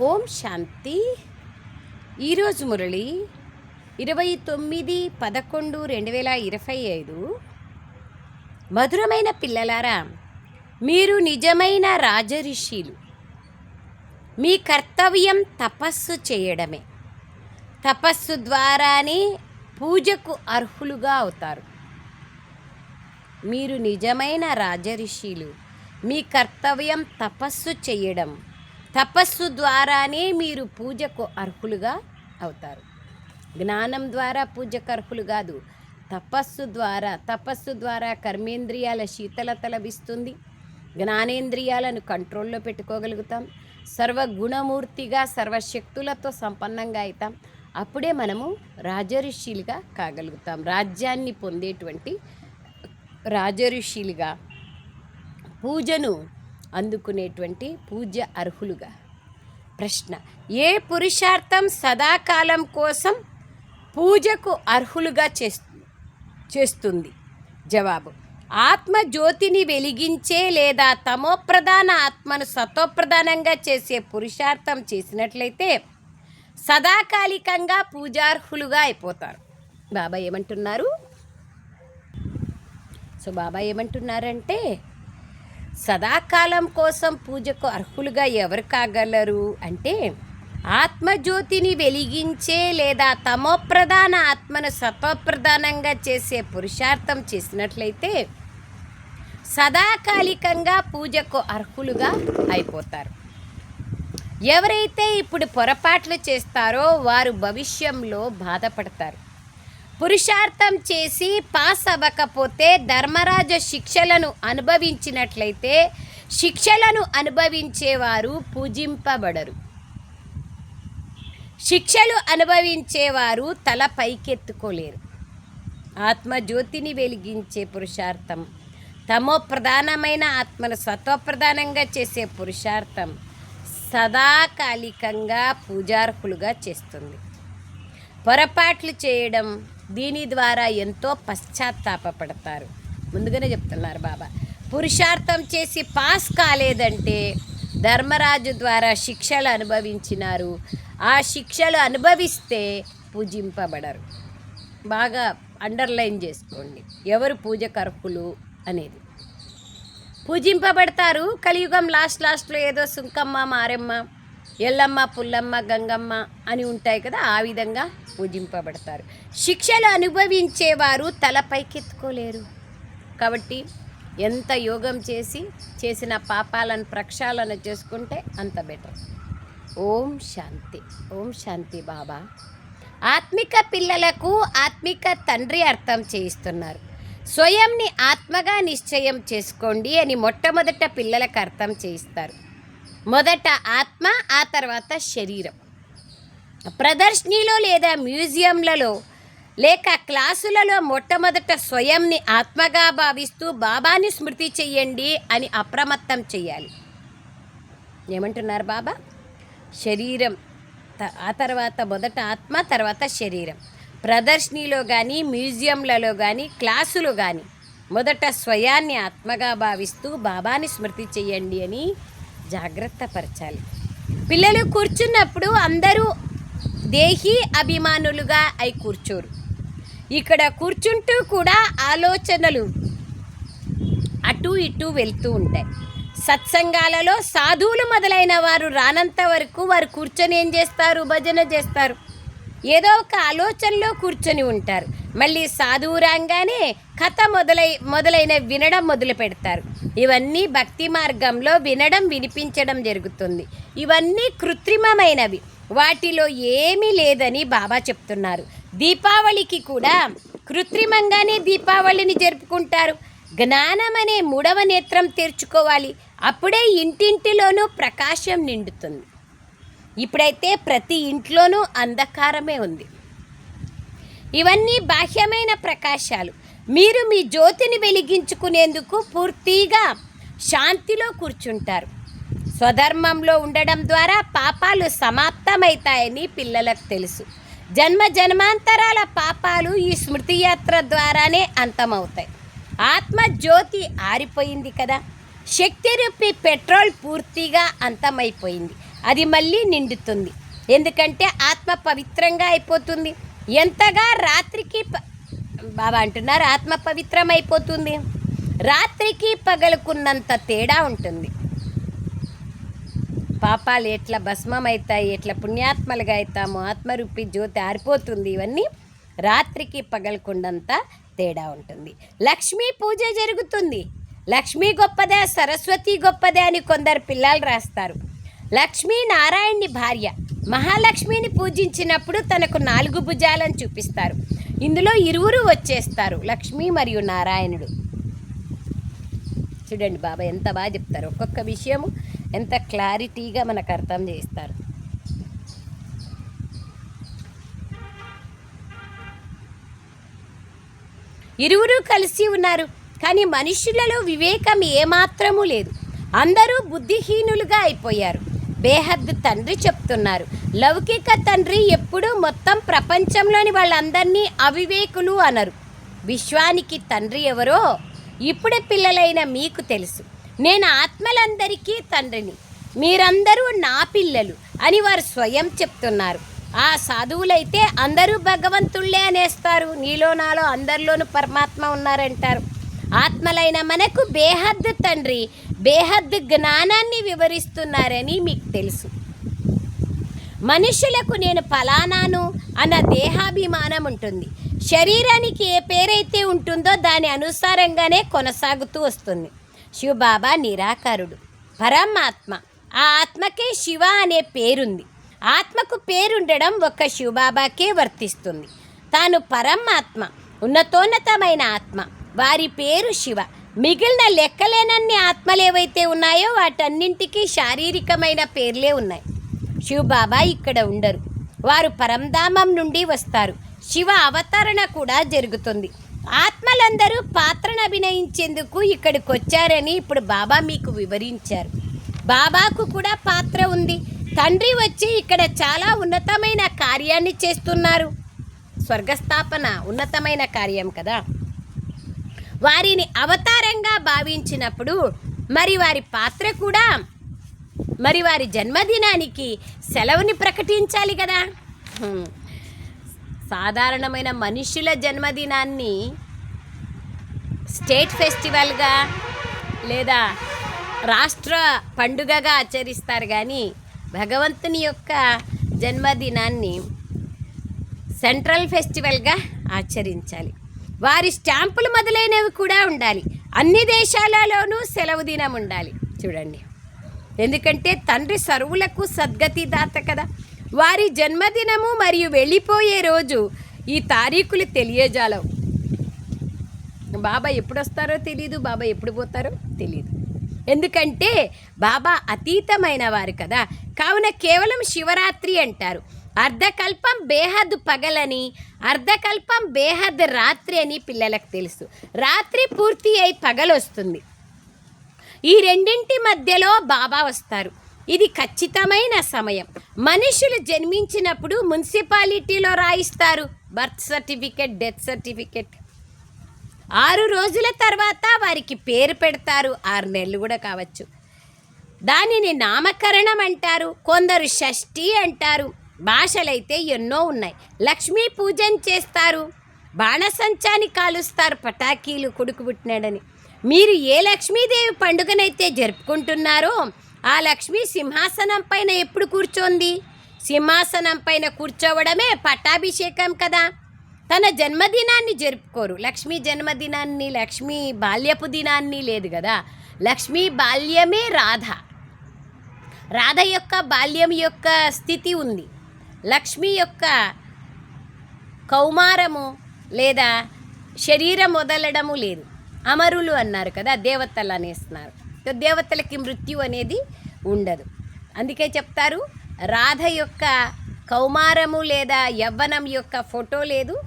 ఓం శాంతి. ఈరోజు మురళి ఇరవై తొమ్మిది పదకొండు రెండు వేల ఇరవై ఐదు. మధురమైన పిల్లలారా మీరు నిజమైన రాజరిషిలు. మీ కర్తవ్యం తపస్సు చేయడమే. తపస్సు ద్వారానే పూజకు అర్హులుగా అవుతారు. మీరు నిజమైన రాజరిషిలు. మీ కర్తవ్యం తపస్సు చేయడం తపస్సు ద్వారానే మీరు పూజకు అర్హులుగా అవుతారు. జ్ఞానం ద్వారా పూజకు అర్హులు కాదు. తపస్సు ద్వారా తపస్సు ద్వారా కర్మేంద్రియాల శీతలత లభిస్తుంది. జ్ఞానేంద్రియాలను కంట్రోల్లో పెట్టుకోగలుగుతాం. సర్వగుణమూర్తిగా సర్వశక్తులతో సంపన్నంగా అవుతాం అప్పుడే మనము రాజఋషిలుగా కాగలుగుతాం. రాజ్యాన్ని పొందేటువంటి రాజఋషిలుగా పూజను అందుకునేటువంటి పూజ అర్హులుగా. ప్రశ్న ఏ పురుషార్థం సదాకాలం కోసం పూజకు అర్హులుగా చేస్తుంది? జవాబు ఆత్మ జ్యోతిని వెలిగించే లేదా తమోప్రధాన ఆత్మను సతోప్రధానంగా చేసే పురుషార్థం చేసినట్లయితే సదాకాలికంగా పూజార్హులుగా అయిపోతారు. బాబా ఏమంటున్నారు? సో బాబా ఏమంటున్నారంటే సదాకాలం కోసం పూజకు అర్హులుగా ఎవరు కాగలరు? అంటే ఆత్మజ్యోతిని వెలిగించే లేదా తమోప్రధాన ఆత్మను సత్వప్రధానంగా చేసే పురుషార్థం చేసినట్లయితే సదాకాలికంగా పూజకు అర్హులుగా అయిపోతారు. ఎవరైతే ఇప్పుడు పొరపాట్లు చేస్తారో వారు భవిష్యంలో బాధపడతారు. పురుషార్థం చేసి పాస్ అవ్వకపోతే ధర్మరాజ శిక్షలను అనుభవించినట్లయితే శిక్షలను అనుభవించేవారు పూజింపబడరు. శిక్షలు అనుభవించేవారు తల పైకెత్తుకోలేరు. ఆత్మజ్యోతిని వెలిగించే పురుషార్థం తమో ప్రధానమైన ఆత్మను సత్వప్రధానంగా చేసే పురుషార్థం సదాకాలికంగా పూజార్హులుగా చేస్తుంది. పొరపాట్లు చేయడం దీని ద్వారా ఎంతో పశ్చాత్తాపడతారు ముందుగానే చెప్తున్నారు బాబా. పురుషార్థం చేసి పాస్ కాలేదంటే ధర్మరాజు ద్వారా శిక్షలు అనుభవించినారు. ఆ శిక్షలు అనుభవిస్తే పూజింపబడరు. బాగా అండర్లైన్ చేసుకోండి. ఎవరు పూజకర్పులు అనేది. పూజింపబడతారు. కలియుగం లాస్ట్ లాస్ట్లో ఏదో సుంకమ్మ మారెమ్మ ఎల్లమ్మ పుల్లమ్మ గంగమ్మ అని ఉంటాయి కదా ఆ విధంగా పూజింపబడతారు. శిక్షలు అనుభవించేవారు తలపైకెత్తుకోలేరు కాబట్టి ఎంత యోగం చేసి చేసిన పాపాలను ప్రక్షాళన చేసుకుంటే అంత బెటర్. ఓం శాంతి. ఓం శాంతి బాబా. ఆత్మిక పిల్లలకు ఆత్మిక తండ్రి అర్థం చేయిస్తున్నారు. స్వయంని ఆత్మగా నిశ్చయం చేసుకోండి అని మొట్టమొదట పిల్లలకు అర్థం చేయిస్తారు. మొదట ఆత్మ ఆ తర్వాత శరీరం. ప్రదర్శనలో లేదా మ్యూజియంలలో లేక క్లాసులలో మొట్టమొదట స్వయంని ఆత్మగా భావిస్తూ బాబాని స్మృతి చెయ్యండి అని అప్రమత్తం చెయ్యాలి. ఏమంటున్నారు బాబా? శరీరం ఆ తర్వాత మొదట ఆత్మ తర్వాత శరీరం. ప్రదర్శనలో కానీ మ్యూజియంలలో కానీ క్లాసులు కానీ మొదట స్వయాన్ని ఆత్మగా భావిస్తూ బాబాని స్మృతి చెయ్యండి అని జాగ్రత్త పరచాలి పిల్లలు కూర్చున్నప్పుడు అందరూ దేహీ అభిమానులుగా అయి కూర్చోరు. ఇక్కడ కూర్చుంటూ కూడా ఆలోచనలు అటు ఇటు వెళ్తూ ఉంటాయి. సత్సంగాలలో సాధువులు మొదలైన వారు రానంత వరకు వారు కూర్చొని ఏం చేస్తారు? భజన చేస్తారు. ఏదో ఒక ఆలోచనలో కూర్చొని ఉంటారు. మళ్ళీ సాధువు రాగానే కథ మొదలై మొదలైన వినడం మొదలు పెడతారు. ఇవన్నీ భక్తి మార్గంలో వినడం వినిపించడం జరుగుతుంది. ఇవన్నీ కృత్రిమమైనవి. వాటిలో ఏమీ లేదని బాబా చెప్తున్నారు. దీపావళికి కూడా కృత్రిమంగానే దీపావళిని జరుపుకుంటారు. జ్ఞానం అనే మూడవ నేత్రం తెరుచుకోవాలి. అప్పుడే ఇంటింటిలోనూ ప్రకాశం నిండుతుంది. ఇప్పుడైతే ప్రతి ఇంట్లోనూ అంధకారమే ఉంది. ఇవన్నీ బాహ్యమైన ప్రకాశాలు. మీరు మీ జ్యోతిని వెలిగించుకునేందుకు పూర్తిగా శాంతిలో కూర్చుంటారు. స్వధర్మంలో ఉండడం ద్వారా పాపాలు సమాప్తమవుతాయని పిల్లలకు తెలుసు. జన్మ జన్మాంతరాల పాపాలు ఈ స్మృతి యాత్ర ద్వారానే అంతమవుతాయి. ఆత్మ జ్యోతి ఆరిపోయింది కదా. శక్తి రూపి పెట్రోల్ పూర్తిగా అంతమైపోయింది. అది మళ్ళీ నిండుతుంది. ఎందుకంటే ఆత్మ పవిత్రంగా అయిపోతుంది. ఎంతగా రాత్రికి ప- బాబా అంటున్నారు ఆత్మ పవిత్రం అయిపోతుంది రాత్రికి పగలుకున్నంత తేడా ఉంటుంది. పాపాలు ఎట్లా భస్మం అవుతాయి ఎట్లా పుణ్యాత్మలుగా అవుతాము ఆత్మరూపి జ్యోతి ఆరిపోతుంది. ఇవన్నీ రాత్రికి పగలకుండంత తేడా ఉంటుంది. లక్ష్మీ పూజ జరుగుతుంది. లక్ష్మీ గొప్పదే సరస్వతి గొప్పదే అని కొందరు పిల్లలు రాస్తారు. లక్ష్మీనారాయణ్ణి భార్య. మహాలక్ష్మిని పూజించినప్పుడు తనకు నాలుగు భుజాలను చూపిస్తారు. ఇందులో ఇరువురు వచ్చేస్తారు లక్ష్మి మరియు నారాయణుడు. చూడండి బాబా ఎంత బాగా చెప్తారు. ఒక్కొక్క విషయము ఎంత క్లారిటీగా మనకు అర్థం చేస్తారు ఇరువురు కలిసి ఉన్నారు కానీ మనుషులలో వివేకం ఏమాత్రము లేదు. అందరూ బుద్ధిహీనులుగా అయిపోయారు. బేహద్ తండ్రి చెప్తున్నారు. లౌకిక తండ్రి ఎప్పుడూ మొత్తం ప్రపంచంలోని వాళ్ళందరినీ అవివేకులు అనరు. విశ్వానికి తండ్రి ఎవరో ఇప్పుడే పిల్లలైన మీకు తెలుసు. నేను ఆత్మలందరికీ తండ్రిని. మీరందరూ నా పిల్లలు అని వారు స్వయం చెప్తున్నారు. ఆ సాధువులైతే అందరూ భగవంతుళ్ళే అనేస్తారు. నీలో నాలో అందరిలోనూ పరమాత్మ ఉన్నారంటారు. ఆత్మలైన మనకు బేహద్ తండ్రి బేహద్ జ్ఞానాన్ని వివరిస్తున్నారని మీకు తెలుసు. మనుషులకు నేను ఫలానాను అన్న దేహాభిమానం ఉంటుంది. శరీరానికి ఏ పేరైతే ఉంటుందో దాని అనుసారంగానే కొనసాగుతూ వస్తుంది. శివబాబా నిరాకారుడు. పరమాత్మ. ఆ ఆత్మకే శివ అనే పేరుంది. ఆత్మకు పేరుండడం ఒక్క శివబాబాకే వర్తిస్తుంది. తాను పరమాత్మ. ఉన్నతోన్నతమైన ఆత్మ. వారి పేరు శివ. మిగిలిన లెక్కలేనన్ని ఆత్మలు ఏవైతే ఉన్నాయో వాటన్నింటికి శారీరకమైన పేర్లే ఉన్నాయి. శివబాబా ఇక్కడ ఉండరు. వారు పరంధామం నుండి వస్తారు. శివ అవతరణ కూడా జరుగుతుంది. ఆత్మలందరూ పాత్రను అభినయించేందుకు ఇక్కడికి వచ్చారని ఇప్పుడు బాబా మీకు వివరించారు. బాబాకు కూడా పాత్ర ఉంది. తండ్రి వచ్చి ఇక్కడ చాలా ఉన్నతమైన కార్యాన్ని చేస్తున్నారు. స్వర్గస్థాపన ఉన్నతమైన కార్యం కదా? వారిని అవతారంగా భావించినప్పుడు మరి వారి పాత్ర కూడా మరి వారి జన్మదినానికి సెలవుని ప్రకటించాలి కదా. సాధారణమైన మనుషుల జన్మదినాన్ని స్టేట్ ఫెస్టివల్గా లేదా రాష్ట్ర పండుగగా ఆచరిస్తారు కానీ భగవంతుని యొక్క జన్మదినాన్ని సెంట్రల్ ఫెస్టివల్గా ఆచరించాలి. వారి స్టాంపులు మొదలైనవి కూడా ఉండాలి. అన్ని దేశాలలోనూ సెలవు దినం ఉండాలి. చూడండి. ఎందుకంటే తండ్రి సరువులకు సద్గతి దాత కదా. వారి జన్మదినము మరియు వెళ్ళిపోయే రోజు ఈ తారీఖులు తెలియజాలవు. బాబా ఎప్పుడు వస్తారో తెలియదు బాబా ఎప్పుడు పోతారో తెలియదు ఎందుకంటే బాబా అతీతమైన వారు కదా. కావున కేవలం శివరాత్రి అంటారు. అర్ధకల్పం బేహద్ పగలని అర్ధకల్పం బేహద్ రాత్రి అని పిల్లలకు తెలుసు. రాత్రి పూర్తి అయి పగలొస్తుంది. ఈ రెండింటి మధ్యలో బాబా వస్తారు. ఇది ఖచ్చితమైన సమయం. మనుషులు జన్మించినప్పుడు మున్సిపాలిటీలో రాయిస్తారు. Birth certificate death certificate. ఆరు రోజుల తర్వాత వారికి పేరు పెడతారు. ఆరు నెలలు కూడా కావచ్చు. దానిని నామకరణం అంటారు. కొందరు షష్ఠి అంటారు. భాషలైతే ఎన్నో ఉన్నాయి. లక్ష్మీ పూజన చేస్తారు. బాణసంచాని కాలుస్తారు పటాకీలు కొడుకు పుట్టినాడని. మీరు ఏ లక్ష్మీదేవి పండుగనైతే జరుపుకుంటున్నారో ఆ లక్ష్మీ సింహాసనం పైన ఎప్పుడు కూర్చోంది? సింహాసనం పైన కూర్చోవడమే పట్టాభిషేకం కదా. తన జన్మదినాన్ని జరుపుకోరు. లక్ష్మీ జన్మదినాన్ని లక్ష్మీ బాల్యపు దినాన్ని లేదు కదా. లక్ష్మీ బాల్యమే రాధ. రాధ యొక్క బాల్యం యొక్క స్థితి ఉంది. లక్ష్మి యొక్క కౌమారము లేదా శరీరం వదలడము లేదు. అమరులు అన్నారు కదా దేవతలు అనేస్తున్నారు. దేవతలకి మృత్యు అనేది ఉండదు. అందుకే చెప్తారు రాధ యొక్క కౌమారము లేదా యవ్వనం యొక్క ఫోటో లేదు.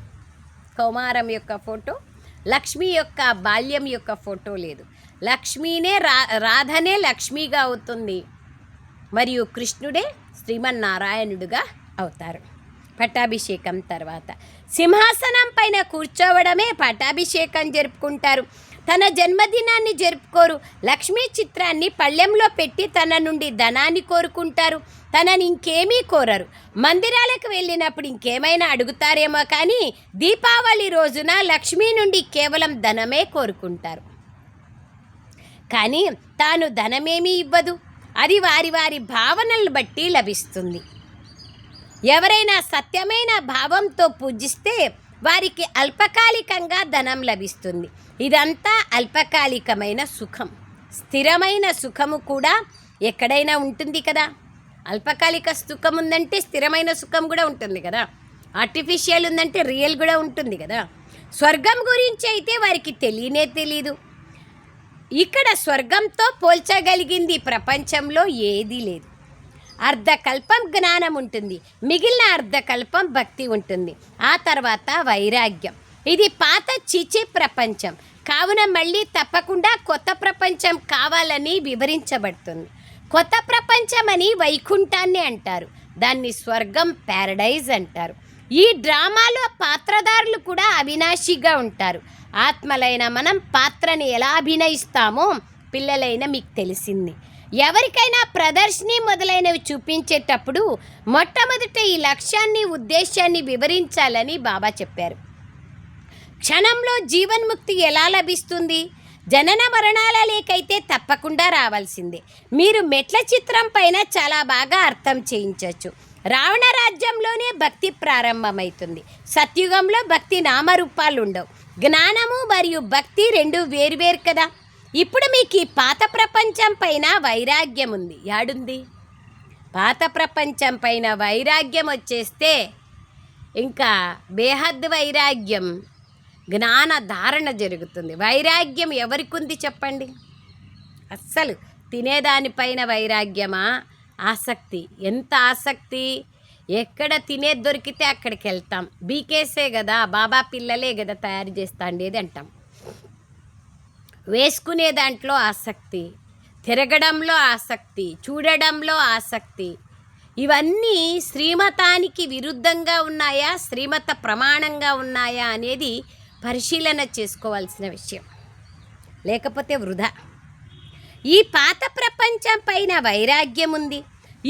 కౌమారం యొక్క ఫోటో లక్ష్మి యొక్క బాల్యం యొక్క ఫోటో లేదు. లక్ష్మీనే రా రాధనే లక్ష్మిగా అవుతుంది. మరియు కృష్ణుడే శ్రీమన్నారాయణుడుగా అవుతారు. పట్టాభిషేకం తర్వాత. సింహాసనం పైన కూర్చోవడమే పట్టాభిషేకం జరుపుకుంటారు. తన జన్మదినాన్ని జరుపుకోరు. లక్ష్మీ చిత్రాన్ని పళ్ళెంలో పెట్టి తన నుండి ధనాన్ని కోరుకుంటారు. తనని ఇంకేమీ కోరరు. మందిరాలకు వెళ్ళినప్పుడు ఇంకేమైనా అడుగుతారేమో కానీ దీపావళి రోజున లక్ష్మీ నుండి కేవలం ధనమే కోరుకుంటారు. కానీ తాను ధనమేమీ ఇవ్వదు. అది వారి వారి భావనలను బట్టి లభిస్తుంది. ఎవరైనా సత్యమైన భావంతో పూజిస్తే వారికి అల్పకాలికంగా ధనం లభిస్తుంది. ఇదంతా అల్పకాలికమైన సుఖం. స్థిరమైన సుఖము కూడా ఎక్కడైనా ఉంటుంది కదా. అల్పకాలిక సుఖం ఉందంటే స్థిరమైన సుఖం కూడా ఉంటుంది కదా. ఆర్టిఫిషియల్ ఉందంటే రియల్ కూడా ఉంటుంది కదా. స్వర్గం గురించి అయితే వారికి తెలియనే తెలీదు. ఇక్కడ స్వర్గంతో పోల్చగలిగింది ప్రపంచంలో ఏదీ లేదు. అర్ధకల్పం జ్ఞానం ఉంటుంది. మిగిలిన అర్ధకల్పం భక్తి ఉంటుంది. ఆ తర్వాత వైరాగ్యం. ఇది పాత చిచి ప్రపంచం. కావున మళ్ళీ తప్పకుండా కొత్త ప్రపంచం కావాలని వివరించబడుతుంది. కొత్త ప్రపంచం అని వైకుంఠాన్ని అంటారు. దాన్ని స్వర్గం ప్యారడైజ్ అంటారు. ఈ డ్రామాలో పాత్రధారులు కూడా అవినాశిగా ఉంటారు. ఆత్మలైన మనం పాత్రని ఎలా అభినయిస్తామో పిల్లలైన మీకు తెలిసింది. ఎవరికైనా ప్రదర్శని మొదలైనవి చూపించేటప్పుడు మొట్టమొదట ఈ లక్ష్యాన్ని ఉద్దేశాన్ని వివరించాలని బాబా చెప్పారు. క్షణంలో జీవన్ముక్తి ఎలా లభిస్తుంది? జనన మరణాల లేకైతే తప్పకుండా రావాల్సిందే. మీరు మెట్ల చిత్రం పైన చాలా బాగా అర్థం చేయించవచ్చు రావణ రాజ్యంలోనే భక్తి ప్రారంభమవుతుంది సత్యుగంలో భక్తి నామరూపాలు ఉండవు జ్ఞానము మరియు భక్తి రెండు వేరువేరు కదా? ఇప్పుడు మీకు ఈ పాత ప్రపంచం పైన వైరాగ్యం ఉంది. యాడుంది? పాత ప్రపంచం పైన వైరాగ్యం వచ్చేస్తే ఇంకా బేహద్ వైరాగ్యం జ్ఞాన ధారణ జరుగుతుంది. వైరాగ్యం ఎవరికి ఉంది చెప్పండి? అస్సలు తినేదానిపైన వైరాగ్యమా? ఆసక్తి. ఎంత ఆసక్తి? ఎక్కడ తినేది దొరికితే అక్కడికి వెళ్తాం బీకేసే కదా బాబా పిల్లలే కదా తయారు చేస్తాండేది అంటాం వేసుకునే దాంట్లో ఆసక్తి తిరగడంలో ఆసక్తి చూడడంలో ఆసక్తి. ఇవన్నీ శ్రీమతానికి విరుద్ధంగా ఉన్నాయా శ్రీమత ప్రమాణంగా ఉన్నాయా అనేది పరిశీలన చేసుకోవాల్సిన విషయం. లేకపోతే వృధా. ఈ పాత ప్రపంచం పైన వైరాగ్యం ఉంది.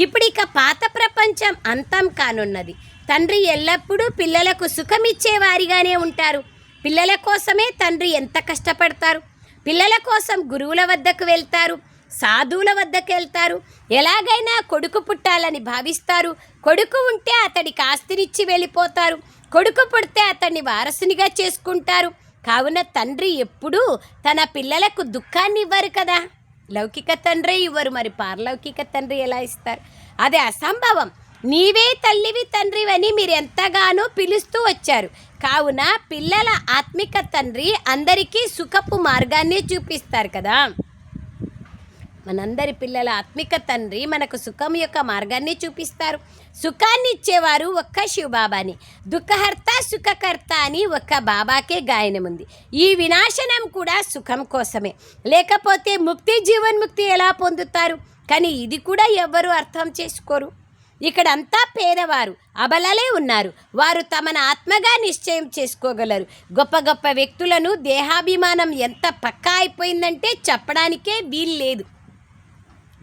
ఇప్పుడు ఇక పాత ప్రపంచం అంతం కానున్నది. తండ్రి ఎల్లప్పుడూ పిల్లలకు సుఖమిచ్చే వారిగానే ఉంటారు. పిల్లల కోసమే తండ్రి ఎంత కష్టపడతారు? పిల్లల కోసం గురువుల వద్దకు వెళ్తారు సాధువుల వద్దకు వెళ్తారు. ఎలాగైనా కొడుకు పుట్టాలని భావిస్తారు. కొడుకు ఉంటే అతడికి ఆస్తినిచ్చి వెళ్ళిపోతారు. కొడుకు పుడితే అతన్ని వారసునిగా చేసుకుంటారు. కావున తండ్రి ఎప్పుడూ తన పిల్లలకు దుఃఖాన్ని ఇవ్వరు కదా. లౌకిక తండ్రే ఇవ్వరు మరి పారలౌకిక తండ్రి ఎలా ఇస్తారు? అది అసంభవం. నీవే తల్లివి తండ్రివని మీరు ఎంతగానో పిలుస్తూ వచ్చారు. కావున పిల్లల ఆత్మిక తండ్రి అందరికీ సుఖపు మార్గాన్ని చూపిస్తారు కదా. మనందరి పిల్లల ఆత్మిక తండ్రి మనకు సుఖం యొక్క మార్గాన్ని చూపిస్తారు. సుఖాన్ని ఇచ్చేవారు ఒక్క శివబాబాని దుఃఖహర్త సుఖకర్త అని ఒక్క బాబాకే గాయనం ఉంది ఈ వినాశనం కూడా సుఖం కోసమే. లేకపోతే ముక్తి జీవన్ముక్తి ఎలా పొందుతారు? కానీ ఇది కూడా ఎవ్వరూ అర్థం చేసుకోరు. ఇక్కడంతా పేదవారు అబలలే ఉన్నారు. వారు తమను ఆత్మగా నిశ్చయం చేసుకోగలరు. గొప్ప గొప్ప వ్యక్తులను దేహాభిమానం ఎంత పక్కా అయిపోయిందంటే చెప్పడానికే వీలు లేదు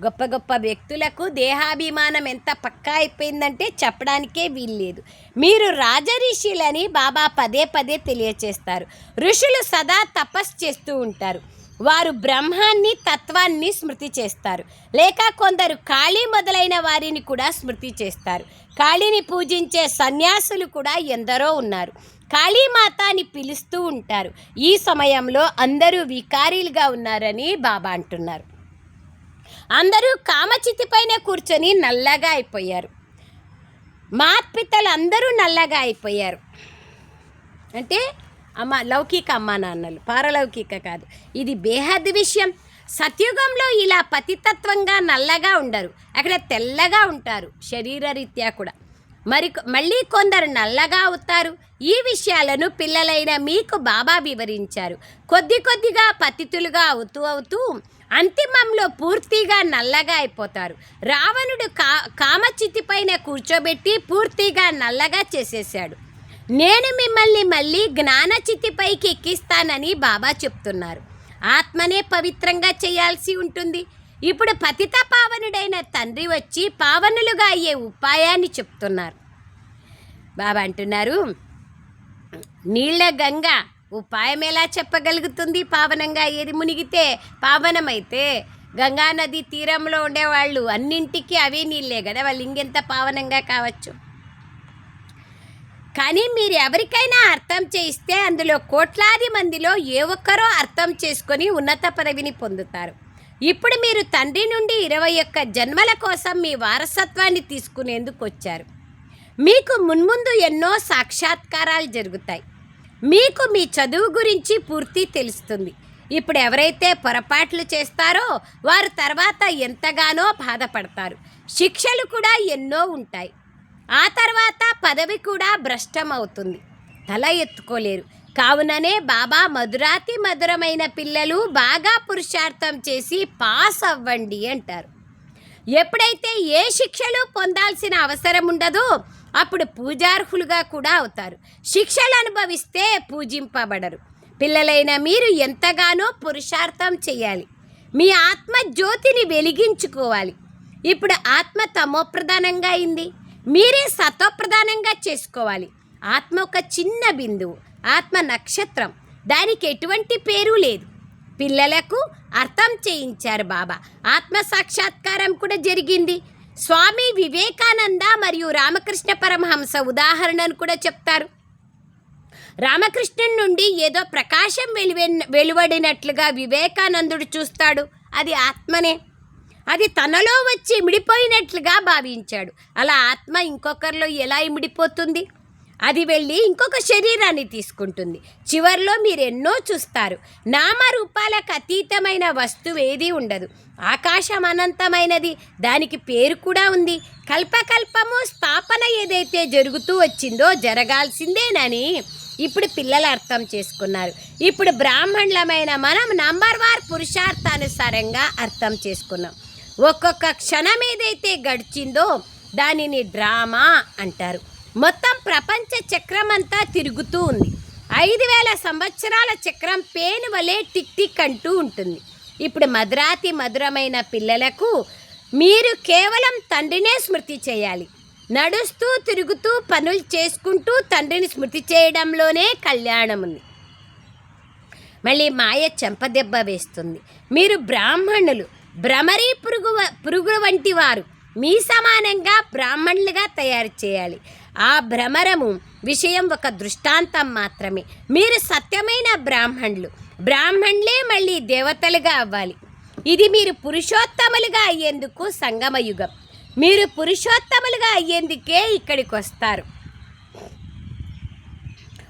గొప్ప గొప్ప వ్యక్తులకు దేహాభిమానం ఎంత పక్కా అయిపోయిందంటే చెప్పడానికే వీల్లేదు. మీరు రాజరిషులని బాబా పదే పదే తెలియచేస్తారు. ఋషులు సదా తపస్సు చేస్తూ ఉంటారు. వారు బ్రహ్మాన్ని తత్వాన్ని స్మృతి చేస్తారు. లేక కొందరు కాళీ మొదలైన వారిని కూడా స్మృతి చేస్తారు. కాళీని పూజించే సన్యాసులు కూడా ఎందరో ఉన్నారు. కాళీమాతాని పిలుస్తూ ఉంటారు. ఈ సమయంలో అందరూ వికారీలుగా ఉన్నారని బాబా అంటున్నారు. అందరూ కామచితిపైన కూర్చొని నల్లగా అయిపోయారు. మాత్పితలు అందరూ నల్లగా అయిపోయారు. అంటే అమ్మ లౌకిక అమ్మ నాన్నలు పారలౌకిక కాదు. ఇది బేహద్ విషయం. సత్యుగంలో ఇలా పతితత్వంగా నల్లగా ఉండరు. అక్కడ తెల్లగా ఉంటారు శరీరరీత్యా కూడా. మరి మళ్ళీ కొందరు నల్లగా అవుతారు. ఈ విషయాలను పిల్లలైన మీకు బాబా వివరించారు. కొద్ది కొద్దిగా పతితులుగా అవుతూ అవుతూ అంతిమంలో పూర్తిగా నల్లగా అయిపోతారు. రావణుడు కా కామచితి పైన కూర్చోబెట్టి పూర్తిగా నల్లగా చేసేసాడు నేను మిమ్మల్ని మళ్ళీ జ్ఞానచితిపైకి ఎక్కిస్తానని బాబా చెప్తున్నారు. ఆత్మనే పవిత్రంగా చేయాల్సి ఉంటుంది. ఇప్పుడు పతిత పావనుడైన తండ్రి వచ్చి పావనులుగా అయ్యే ఉపాయాన్ని చెప్తున్నారు. బాబా అంటున్నారు నీళ్ళ గంగ ఉపాయం ఎలా చెప్పగలుగుతుంది? పావనంగా ఏది మునిగితే పావనమైతే గంగా నది తీరంలో ఉండేవాళ్ళు అన్నింటికి అవే నీళ్ళే కదా? వాళ్ళు ఇంకెంత పావనంగా కావచ్చు? కానీ మీరు ఎవరికైనా అర్థం చేయిస్తే అందులో కోట్లాది మందిలో ఏ ఒక్కరో అర్థం చేసుకొని ఉన్నత పదవిని పొందుతారు. ఇప్పుడు మీరు తండ్రి నుండి ఇరవై ఒక్క జన్మల కోసం మీ వారసత్వాన్ని తీసుకునేందుకు వచ్చారు. మీకు మున్ముందు ఎన్నో సాక్షాత్కారాలు జరుగుతాయి. మీకు మీ చదువు గురించి పూర్తి తెలుస్తుంది. ఇప్పుడు ఎవరైతే పొరపాట్లు చేస్తారో వారు తర్వాత ఎంతగానో బాధపడతారు. శిక్షలు కూడా ఎన్నో ఉంటాయి. ఆ తర్వాత పదవి కూడా భ్రష్టం అవుతుంది తల ఎత్తుకోలేరు. కావుననే బాబా మధురాతి మధురమైన పిల్లలు బాగా పురుషార్థం చేసి పాస్ అవ్వండి అంటారు. ఎప్పుడైతే ఏ శిక్షలు పొందాల్సిన అవసరం ఉండదో అప్పుడు పూజార్హులుగా కూడా అవుతారు. శిక్షలు అనుభవిస్తే పూజింపబడరు. పిల్లలైన మీరు ఎంతగానో పురుషార్థం చేయాలి. మీ ఆత్మ జ్యోతిని వెలిగించుకోవాలి. ఇప్పుడు ఆత్మ తమోప్రధానంగా అయింది. మీరే సత్వప్రధానంగా చేసుకోవాలి. ఆత్మ ఒక చిన్న బిందువు ఆత్మ నక్షత్రం. దానికి ఎటువంటి పేరు లేదు. పిల్లలకు అర్థం చేయించారు బాబా. ఆత్మ సాక్షాత్కారం కూడా జరిగింది. స్వామి వివేకానంద మరియు రామకృష్ణ పరమహంస ఉదాహరణను కూడా చెప్తారు. రామకృష్ణుని నుండి ఏదో ప్రకాశం వెలువ వెలువడినట్లుగా వివేకానందుడు చూస్తాడు. అది ఆత్మనే. అది తనలో వచ్చి ఇమిడిపోయినట్లుగా భావించాడు. అలా ఆత్మ ఇంకొకరిలో ఎలా ఇమిడిపోతుంది? అది వెళ్ళి ఇంకొక శరీరాన్ని తీసుకుంటుంది. చివరిలో మీరు ఎన్నో చూస్తారు. నామరూపాలకు అతీతమైన వస్తువు ఏదీ ఉండదు. ఆకాశం అనంతమైనది. దానికి పేరు కూడా ఉంది. కల్పకల్పము స్థాపన ఏదైతే జరుగుతూ వచ్చిందో జరగాల్సిందేనని ఇప్పుడు పిల్లలు అర్థం చేసుకున్నారు. ఇప్పుడు బ్రాహ్మణులమైన మనం నంబర్ వార్ పురుషార్థానుసారంగా అర్థం చేసుకున్నాం. ఒక్కొక్క క్షణం ఏదైతే గడిచిందో దానిని డ్రామా అంటారు. మొత్తం ప్రపంచ చక్రం అంతా తిరుగుతూ ఉంది. ఐదు వేల సంవత్సరాల చక్రం పేను వలె టిక్ టిక్ అంటూ ఉంటుంది. ఇప్పుడు మధురాతి మధురమైన పిల్లలకు మీరు కేవలం తండ్రినే స్మృతి చేయాలి. నడుస్తూ తిరుగుతూ పనులు చేసుకుంటూ తండ్రిని స్మృతి చేయడంలోనే కళ్యాణం ఉంది. మళ్ళీ మాయ చెంపదెబ్బ వేస్తుంది. మీరు బ్రాహ్మణులు. భ్రమరీ పురుగు పురుగు వంటి వారు మీ సమానంగా బ్రాహ్మణులుగా తయారు చేయాలి. ఆ భ్రమరము విషయం ఒక దృష్టాంతం మాత్రమే. మీరు సత్యమైన బ్రాహ్మణులు. బ్రాహ్మణులే మళ్ళీ దేవతలుగా అవ్వాలి. ఇది మీరు పురుషోత్తములుగా అయ్యేందుకు సంగమయుగం. మీరు పురుషోత్తములుగా అయ్యేందుకే ఇక్కడికి వస్తారు.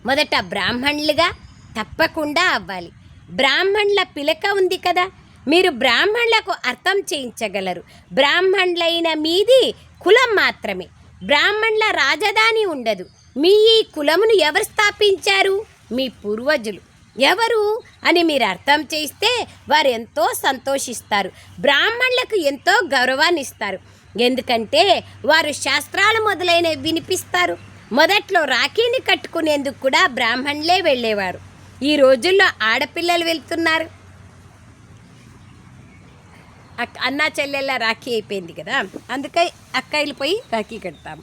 మొదట బ్రాహ్మణులుగా తప్పకుండా అవ్వాలి. బ్రాహ్మణుల పిలక ఉంది కదా. మీరు బ్రాహ్మణులకు అర్థం చేయించగలరు. బ్రాహ్మణులైన మీది కులం మాత్రమే. బ్రాహ్మణుల రాజధాని ఉండదు. మీ ఈ కులమును ఎవరు స్థాపించారు? మీ పూర్వజులు. ఎవరు? అని మీరు అర్థం చేస్తే వారు ఎంతో సంతోషిస్తారు. బ్రాహ్మణులకు ఎంతో గౌరవాన్ని ఇస్తారు ఎందుకంటే వారు శాస్త్రాలు మొదలైనవి వినిపిస్తారు. మొదట్లో రాఖీని కట్టుకునేందుకు కూడా బ్రాహ్మణులే వెళ్ళేవారు. ఈ రోజుల్లో ఆడపిల్లలు వెళ్తున్నారు. అన్న చెల్లెళ్ళ రాఖీ అయిపోయింది కదా? అందుకై అక్కయ్యలు పోయి రాఖీ కడతాం.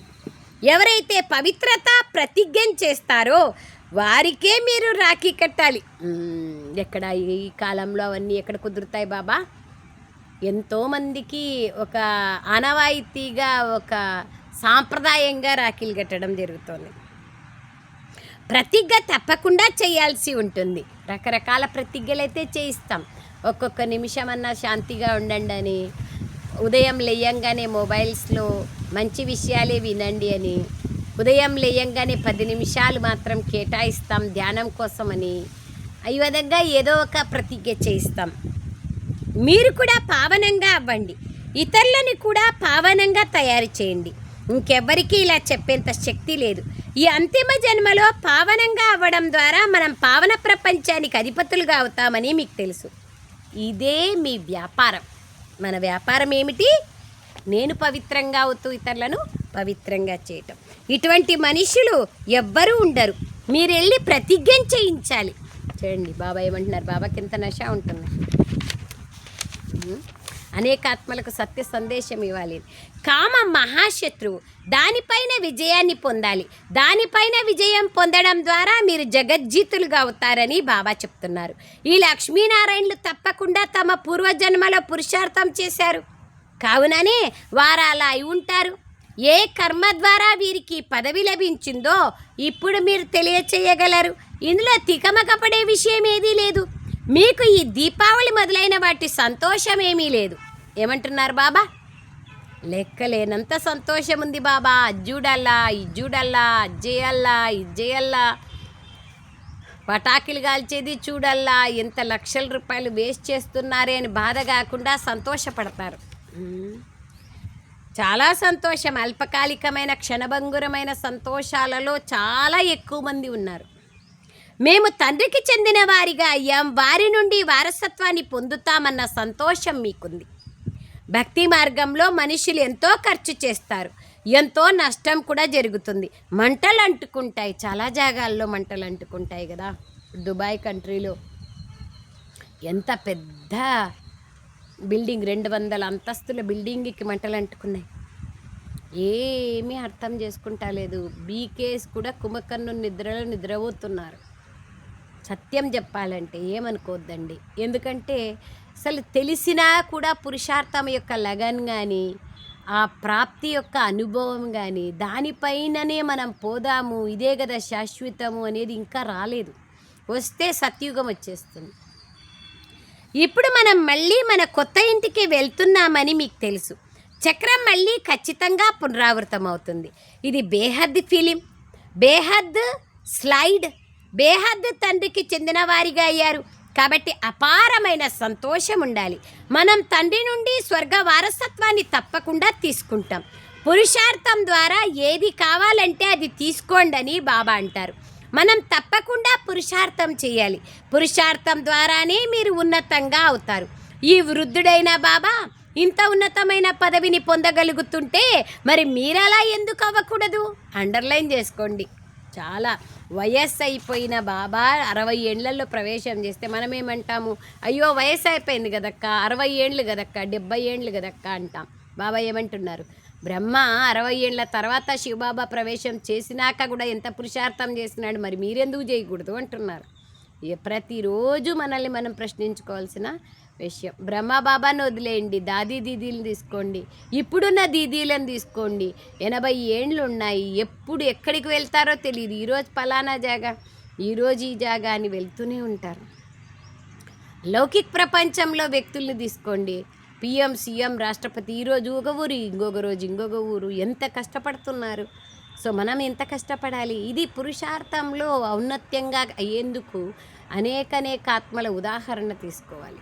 ఎవరైతే పవిత్రత ప్రతిజ్ఞం చేస్తారో వారికే మీరు రాఖీ కట్టాలి. ఎక్కడ ఈ కాలంలో అవన్నీ ఎక్కడ కుదురుతాయి బాబా? ఎంతోమందికి ఒక ఆనవాయితీగా ఒక సాంప్రదాయంగా రాఖీలు కట్టడం జరుగుతుంది. ప్రతిజ్ఞ తప్పకుండా చేయాల్సి ఉంటుంది. రకరకాల ప్రతిజ్ఞలు అయితే చేయిస్తాం. ఒక్కొక్క నిమిషం అన్నా శాంతిగా ఉండండి అని ఉదయం లేయంగానే మొబైల్స్లో మంచి విషయాలే వినండి అని ఉదయం లేయంగానే పది నిమిషాలు మాత్రం కేటాయిస్తాం ధ్యానం కోసమని ఈ విధంగా ఏదో ఒక ప్రతిజ్ఞ చేయిస్తాం. మీరు కూడా పావనంగా అవ్వండి. ఇతరులని కూడా పావనంగా తయారు చేయండి. ఇంకెవ్వరికీ ఇలా చెప్పేంత శక్తి లేదు. ఈ అంతిమ జన్మలో పావనంగా అవ్వడం ద్వారా మనం పావన ప్రపంచానికి అధిపతులుగా అవుతామని మీకు తెలుసు. ఇదే మీ వ్యాపారం. మన వ్యాపారం ఏమిటి? నేను పవిత్రంగా అవుతూ ఇతరులను పవిత్రంగా చేయటం. ఇటువంటి మనుషులు ఎవ్వరూ ఉండరు. మీరు వెళ్ళి ప్రతిజ్ఞ చేయించాలి. చూడండి బాబా ఏమంటున్నారు? బాబాకి ఎంత నష ఉంటుంది. అనేక ఆత్మలకు సత్య సందేశం ఇవ్వాలి. కామ మహాశత్రువు దానిపైన విజయాన్ని పొందాలి. దానిపైన విజయం పొందడం ద్వారా మీరు జగజ్జీతులుగా అవుతారని బాబా చెప్తున్నారు. ఈ లక్ష్మీనారాయణలు తప్పకుండా తమ పూర్వజన్మలో పురుషార్థం చేశారు. కావుననే వారు అలా అయి ఉంటారు. ఏ కర్మ ద్వారా వీరికి పదవి లభించిందో ఇప్పుడు మీరు తెలియచేయగలరు. ఇందులో తికమకపడే విషయం ఏదీ లేదు. మీకు ఈ దీపావళి మొదలైన వాటి సంతోషం ఏమీ లేదు. ఏమంటున్నారు బాబా? లెక్కలేనంత సంతోషం ఉంది బాబా. అది చూడల్లా ఇది చూడల్లా ఇది పటాకులు కాల్చేది చూడల్లా. ఎంత లక్షల రూపాయలు వేస్ట్ చేస్తున్నారే అని బాధ కాకుండా సంతోషపడతారు. చాలా సంతోషం. అల్పకాలికమైన క్షణభంగురమైన సంతోషాలలో చాలా ఎక్కువ మంది ఉన్నారు. మేము తండ్రికి చెందిన వారిగా అయ్యాం. వారి నుండి వారసత్వాన్ని పొందుతామన్న సంతోషం మీకుంది. భక్తి మార్గంలో మనుషులు ఎంతో ఖర్చు చేస్తారు. ఎంతో నష్టం కూడా జరుగుతుంది. మంటలు అంటుకుంటాయి. చాలా జాగాల్లో మంటలు అంటుకుంటాయి కదా. దుబాయ్ కంట్రీలో ఎంత పెద్ద బిల్డింగ్ రెండు వందల అంతస్తుల బిల్డింగ్కి మంటలు అంటుకున్నాయి. ఏమీ అర్థం చేసుకుంటా లేదు. బీకేస్ కూడా కుమకన్ను నిద్రలో నిద్రపోతున్నారు. సత్యం చెప్పాలంటే ఏమనుకోవద్దండి ఎందుకంటే అసలు తెలిసినా కూడా పురుషార్థం యొక్క లగన్ కానీ ఆ ప్రాప్తి యొక్క అనుభవం కానీ దానిపైననే మనం పోదాము ఇదే కదా శాశ్వతము అనేది ఇంకా రాలేదు. వస్తే సత్యుగం వచ్చేస్తుంది. ఇప్పుడు మనం మళ్ళీ మన కొత్త ఇంటికి వెళ్తున్నామని మీకు తెలుసు. చక్రం మళ్ళీ ఖచ్చితంగా పునరావృతం అవుతుంది ఇది బేహద్ ఫిలిం. బేహద్ స్లైడ్ బేహద్ తండ్రికి చెందిన వారిగా అయ్యారు. కాబట్టి అపారమైన సంతోషం ఉండాలి మనం తండ్రి నుండి స్వర్గ వారసత్వాన్ని తప్పకుండా తీసుకుంటాం. పురుషార్థం ద్వారా ఏది కావాలంటే అది తీసుకోండి అని బాబా అంటారు. మనం తప్పకుండా పురుషార్థం చేయాలి. పురుషార్థం ద్వారానే మీరు ఉన్నతంగా అవుతారు. ఈ వృద్ధుడైన బాబా ఇంత ఉన్నతమైన పదవిని పొందగలుగుతుంటే మరి మీరలా ఎందుకు అవ్వకూడదు? అండర్లైన్ చేసుకోండి. చాలా వయస్సు అయిపోయిన బాబా అరవై ఏళ్ళలో ప్రవేశం చేస్తే మనం ఏమంటాము అయ్యో వయస్సు అయిపోయింది కదక్క అరవై ఏండ్లు కదక్క డెబ్బై ఏండ్లు కదక్క అంటాం. బాబా ఏమంటున్నారు? బ్రహ్మ అరవై ఏళ్ళ తర్వాత శివబాబా ప్రవేశం చేసినాక కూడా ఎంత పురుషార్థం చేసినాడు? మరి మీరెందుకు చేయకూడదు అంటున్నారు. ప్రతిరోజు మనల్ని మనం ప్రశ్నించుకోవాల్సిన విషయం. బ్రహ్మబాబాను వదిలేయండి దాదీ దీదీలను తీసుకోండి. ఇప్పుడున్న దీదీలను తీసుకోండి. ఎనభై ఏండ్లు ఉన్నాయి ఎప్పుడు ఎక్కడికి వెళ్తారో తెలియదు ఈరోజు పలానా జాగా ఈరోజు ఈ జాగా అని వెళ్తూనే ఉంటారు. లౌకిక ప్రపంచంలో వ్యక్తుల్ని తీసుకోండి. పిఎం సీఎం రాష్ట్రపతి ఈరోజు ఒక ఊరు ఇంకొక రోజు ఇంకొక ఊరు. ఎంత కష్టపడుతున్నారు? సో మనం ఎంత కష్టపడాలి? ఇది పురుషార్థంలో ఔన్నత్యంగా అయ్యేందుకు అనేక అనేక ఆత్మల ఉదాహరణ తీసుకోవాలి.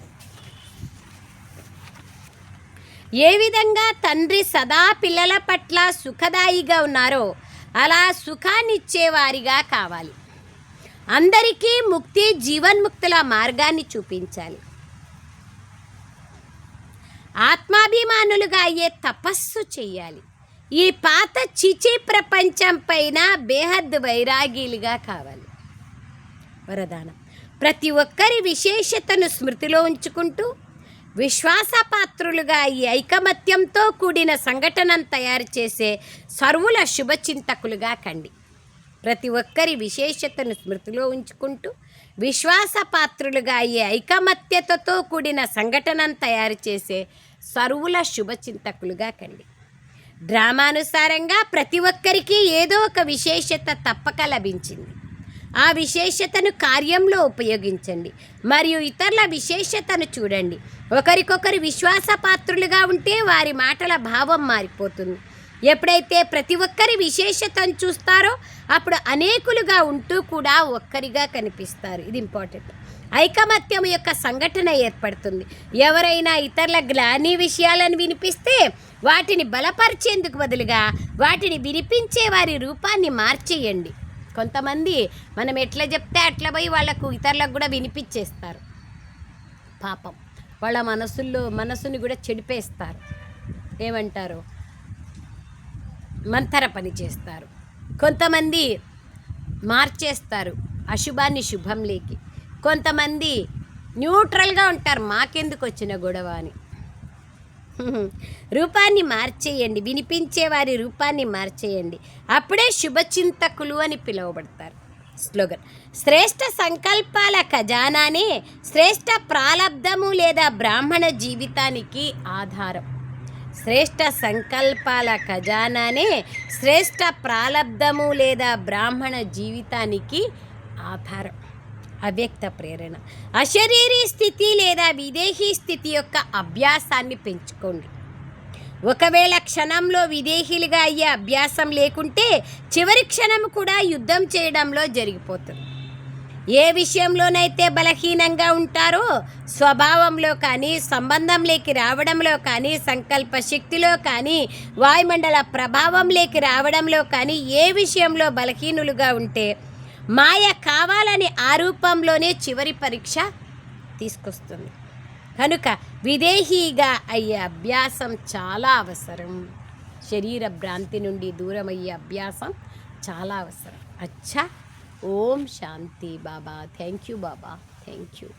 ఏ విధంగా తండ్రి సదా పిల్లల పట్ల సుఖదాయిగా ఉన్నారో అలా సుఖాన్నిచ్చేవారిగా కావాలి. అందరికీ ముక్తి జీవన్ముక్తుల మార్గాన్ని చూపించాలి. ఆత్మాభిమానులుగా అయ్యే తపస్సు చెయ్యాలి ఈ పాత చిచి ప్రపంచం పైన బేహద్ వైరాగీలుగా కావాలి. వరదానం. ప్రతి ఒక్కరి విశేషతను స్మృతిలో ఉంచుకుంటూ విశ్వాసపాత్రులుగా ఈ ఐకమత్యంతో కూడిన సంఘటనను తయారు చేసే సర్వుల శుభచింతకులుగా కండి. ప్రతి ఒక్కరి విశేషతను స్మృతిలో ఉంచుకుంటూ విశ్వాసపాత్రులుగా ఈ ఐకమత్యతతో కూడిన సంఘటనను తయారు చేసే సర్వుల శుభచింతకులుగా కండి. డ్రామానుసారంగా ప్రతి ఒక్కరికి ఏదో ఒక విశేషత తప్పక లభించింది. ఆ విశేషతను కార్యంలో ఉపయోగించండి. మరియు ఇతరుల విశేషతను చూడండి. ఒకరికొకరు విశ్వాసపాత్రులుగా ఉంటే వారి మాటల భావం మారిపోతుంది. ఎప్పుడైతే ప్రతి ఒక్కరి విశేషతను చూస్తారో అప్పుడు అనేకులుగా ఉంటూ కూడా ఒక్కరిగా కనిపిస్తారు. ఇది ఇంపార్టెంట్. ఐకమత్యం యొక్క సంఘటన ఏర్పడుతుంది. ఎవరైనా ఇతరుల గ్లాని విషయాలను వినిపిస్తే వాటిని బలపరిచేందుకు బదులుగా వాటిని వినిపించే వారి రూపాన్ని మార్చేయండి. కొంతమంది మనం ఎట్లా చెప్తే అట్లా పోయి వాళ్ళకు ఇతరులకు కూడా వినిపించేస్తారు. పాపం. వాళ్ళ మనసుల్లో మనసుని కూడా చెడిపేస్తారు. ఏమంటారు? మంతర పని చేస్తారు. కొంతమంది మార్చేస్తారు అశుభాన్ని శుభం లేకి కొంతమంది న్యూట్రల్గా ఉంటారు మాకెందుకు వచ్చిన గొడవ అని. రూపాన్ని మార్చేయండి వినిపించే వారి రూపాన్ని మార్చేయండి. అప్పుడే శుభచింతకులు అని పిలువబడతారు. స్లోగన్. శ్రేష్ఠ సంకల్పాల ఖజానానే శ్రేష్ఠ ప్రాలబ్ధము లేదా బ్రాహ్మణ జీవితానికి ఆధారం. శ్రేష్ఠ సంకల్పాల ఖజానానే శ్రేష్ఠ ప్రాలబ్ధము లేదా బ్రాహ్మణ జీవితానికి ఆధారం. అవ్యక్త ప్రేరణ. అశరీరీ స్థితి లేదా విదేహీ స్థితి యొక్క అభ్యాసాన్ని పెంచుకోండి. ఒకవేళ క్షణంలో విదేహీలుగా అయ్యే అభ్యాసం లేకుంటే చివరి క్షణం కూడా యుద్ధం చేయడంలో జరిగిపోతుంది. ఏ విషయంలోనైతే బలహీనంగా ఉంటారో స్వభావంలో కానీ సంబంధంలోకి రావడంలో కానీ సంకల్ప శక్తిలో కానీ వాయుమండల ప్రభావంలోకి రావడంలో కానీ ఏ విషయంలో బలహీనులుగా ఉంటే మాయ కావాలని ఆ రూపంలోనే చివరి పరీక్ష తీసుకొస్తుంది. కనుక విదేహీగా అయ్యే అభ్యాసం చాలా అవసరం. శరీర భ్రాంతి నుండి దూరమయ్యే అభ్యాసం చాలా అవసరం. అచ్చా! ఓం శాంతి బాబా థ్యాంక్ యూ బాబా థ్యాంక్ యూ